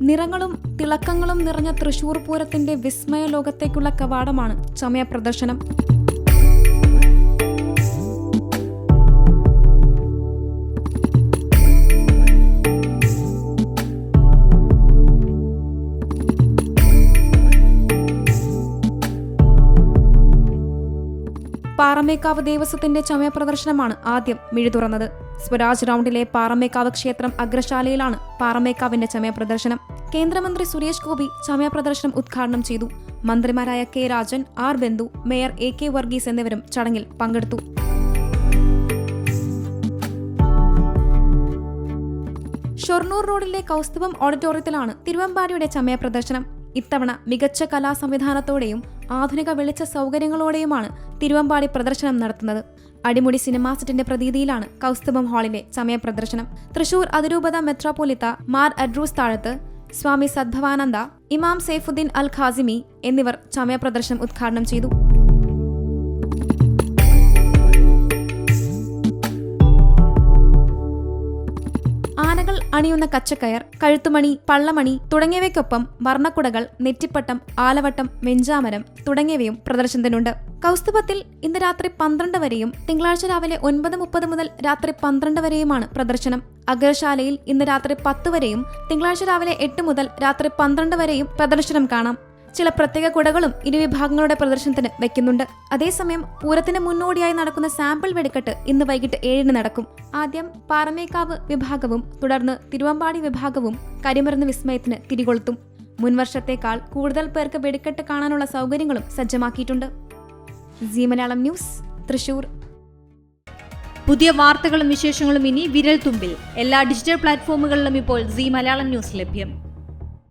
നിറങ്ങളും തിളക്കങ്ങളും നിറഞ്ഞ തൃശൂർ പൂരത്തിന്റെ വിസ്മയ ലോകത്തേക്കുള്ള കവാടമാണ് ചമയ പ്രദർശനം. പാറമേക്കാവ് ദേവസ്വത്തിന്റെ ചമയ പ്രദർശനമാണ് ആദ്യം മിഴി തുറന്നത് സ്വരാജ് റൗണ്ടിലെ പാറമേക്കാവ് ക്ഷേത്രം അഗ്രശാലയിലാണ് പാറമേക്കാവിന്റെ ചമയ പ്രദർശനം. കേന്ദ്രമന്ത്രി സുരേഷ് ഗോപി ചമയ പ്രദർശനം ഉദ്ഘാടനം ചെയ്തു. മന്ത്രിമാരായ K Rajan R Bindu mayor A K Varghese എന്നിവരും ചടങ്ങിൽ പങ്കെടുത്തു. ഷൊർണൂർ റോഡിലെ കൗസ്തുഭം ഓഡിറ്റോറിയത്തിലാണ് തിരുവമ്പാടിയുടെ ചമയ പ്രദർശനം. ഇത്തവണ മികച്ച കലാ സംവിധാനത്തോടെയും ആധുനിക വെളിച്ച സൗകര്യങ്ങളോടെയുമാണ് തിരുവമ്പാടി പ്രദർശനം നടത്തുന്നത്. അടിമുടി സിനിമാ സെറ്റിന്റെ പ്രതീതിയിലാണ് കൗസ്തുഭം ഹാളിലെ സമയപ്രദർശനം. തൃശൂർ അതിരൂപത മെത്രാപ്പോലിത്ത മാർ അഡ്രൂസ് താഴത്ത് സ്വാമി സദ്ഭവാനന്ദ ഇമാം സെയ്ഫുദ്ദീൻ അൽ ഖാസിമി എന്നിവർ സമയപ്രദർശനം ഉദ്ഘാടനം ചെയ്തു. ആനകൾ അണിയുന്ന കച്ചക്കയർ കഴുത്തുമണി പള്ളമണി തുടങ്ങിയവയ്ക്കൊപ്പം വർണക്കുടകൾ നെറ്റിപ്പട്ടം ആലവട്ടം വെഞ്ചാമരം തുടങ്ങിയവയും പ്രദർശനത്തിനുണ്ട്. കൗസ്തുഭത്തിൽ ഇന്ന് രാത്രി പന്ത്രണ്ട് വരെയും തിങ്കളാഴ്ച രാവിലെ ഒൻപത് മുപ്പത് മുതൽ രാത്രി പന്ത്രണ്ട് വരെയുമാണ് പ്രദർശനം. അഗ്രശാലയിൽ ഇന്ന് രാത്രി പത്ത് വരെയും തിങ്കളാഴ്ച രാവിലെ എട്ട് മുതൽ രാത്രി പന്ത്രണ്ട് വരെയും പ്രദർശനം കാണാം. ചില പ്രത്യേക കുടകളും ഇരുവിഭാഗങ്ങളുടെ പ്രദർശനത്തിന് വെക്കുന്നുണ്ട്. അതേസമയം പൂരത്തിന് മുന്നോടിയായി നടക്കുന്ന സാമ്പിൾ വെടിക്കെട്ട് ഇന്ന് വൈകിട്ട് ഏഴിന് നടക്കും. ആദ്യം പാറമേക്കാവ് വിഭാഗവും തുടർന്ന് തിരുവമ്പാടി വിഭാഗവും കരിമരുന്ന് വിസ്മയത്തിന് തിരികൊളുത്തും. മുൻവർഷത്തേക്കാൾ കൂടുതൽ പേർക്ക് വെടിക്കെട്ട് കാണാനുള്ള സൗകര്യങ്ങളും സജ്ജമാക്കിയിട്ടുണ്ട്. Zee Malayalam news Thrissur. പുതിയ വാർത്തകളും വിശേഷങ്ങളും ഇനി വിരൽ തുമ്പിൽ എല്ലാ ഡിജിറ്റൽ പ്ലാറ്റ്ഫോമുകളിലും ഇപ്പോൾ സി മലയാളം ന്യൂസ് ലഭ്യം.